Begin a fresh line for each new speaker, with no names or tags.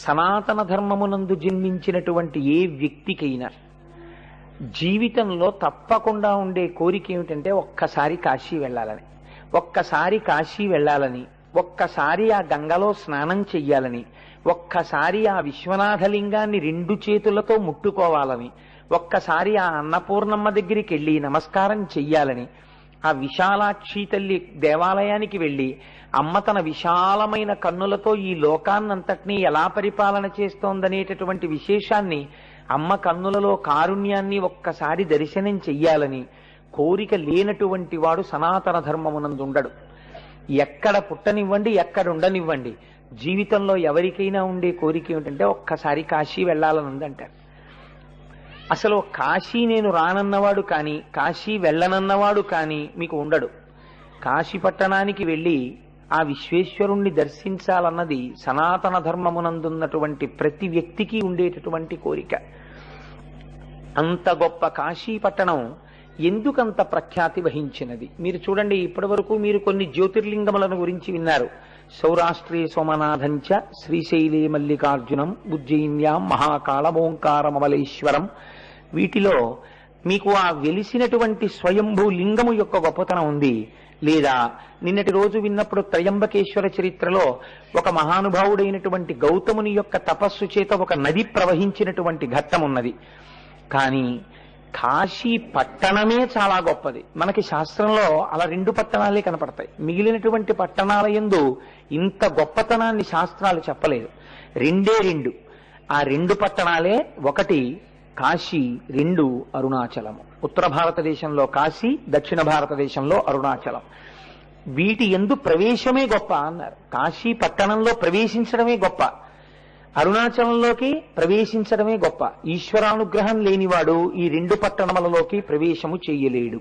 సనాతన ధర్మమునందు జన్మించినటువంటి ఏ వ్యక్తికైనా జీవితంలో తప్పకుండా ఉండే కోరిక ఏమిటంటే ఒక్కసారి కాశీ వెళ్ళాలని. ఒక్కసారి కాశీ వెళ్ళాలని. ఒక్కసారి ఆ గంగలో స్నానం చెయ్యాలని. ఒక్కసారి ఆ విశ్వనాథలింగాన్ని రెండు చేతులతో ముట్టుకోవాలని. ఒక్కసారి ఆ అన్నపూర్ణమ్మ దగ్గరికి వెళ్ళి నమస్కారం చెయ్యాలని. ఆ విశాలాక్షి తల్లి దేవాలయానికి వెళ్ళి అమ్మ తన విశాలమైన కన్నులతో ఈ లోకాన్నంతటినీ ఎలా పరిపాలన చేస్తోందనేటటువంటి విశేషాన్ని అమ్మ కన్నులలో కారుణ్యాన్ని ఒక్కసారి దర్శనం చెయ్యాలని కోరిక లేనటువంటి వాడు సనాతన ధర్మమునందు ఉండడు ఎక్కడ పుట్టనివ్వండి ఎక్కడ ఉండనివ్వండి. జీవితంలో ఎవరికైనా ఉండే కోరిక ఏమిటంటే ఒక్కసారి కాశీ వెళ్ళాలని ఉందంటారు అసలు కాశీ నేను రానన్నవాడు కానీ కాశీ వెళ్ళనన్నవాడు కానీ మీకు ఉండడు. కాశీ పట్టణానికి వెళ్ళి ఆ విశ్వేశ్వరుణ్ణి దర్శించాలన్నది సనాతన ధర్మమునందున్నటువంటి ప్రతి వ్యక్తికి ఉండేటటువంటి కోరిక. అంత గొప్ప కాశీ పట్టణం ఎందుకంత ప్రఖ్యాతి వహించినది? మీరు చూడండి ఇప్పటి వరకు మీరు కొన్ని జ్యోతిర్లింగములను గురించి విన్నారు. సౌరాష్ట్రీ సోమనాథంచ శ్రీశైలే మల్లికార్జునం ఉజ్జయిన్యాం మహాకాళమోంకారమమలేశ్వరం వీటిలో మీకు ఆ వెలిసినటువంటి స్వయంభూ లింగము యొక్క గొప్పతనం ఉంది. లేదా నిన్నటి రోజు విన్నప్పుడు త్రయంబకేశ్వర చరిత్రలో ఒక మహానుభావుడైనటువంటి గౌతముని యొక్క తపస్సు చేత ఒక నది ప్రవహించినటువంటి ఘట్టం ఉన్నది కానీ కాశీ పట్టణమే చాలా గొప్పది. మనకి శాస్త్రంలో అలా రెండు పట్టణాలే కనపడతాయి. మిగిలినటువంటి పట్టణాల యందు ఇంత గొప్పతనాన్ని శాస్త్రాలు చెప్పలేదు. రెండే రెండు. ఆ రెండు పట్టణాలే ఒకటి కాశీ రెండు అరుణాచలము ఉత్తర భారతదేశంలో కాశీ దక్షిణ భారతదేశంలో అరుణాచలం. వీటి ఎందు ప్రవేశమే గొప్ప అన్నారు. కాశీ పట్టణంలో ప్రవేశించడమే గొప్ప. అరుణాచలంలోకి ప్రవేశించడమే గొప్ప. ఈశ్వరానుగ్రహం లేనివాడు ఈ రెండు పట్టణములలోకి ప్రవేశము చెయ్యలేడు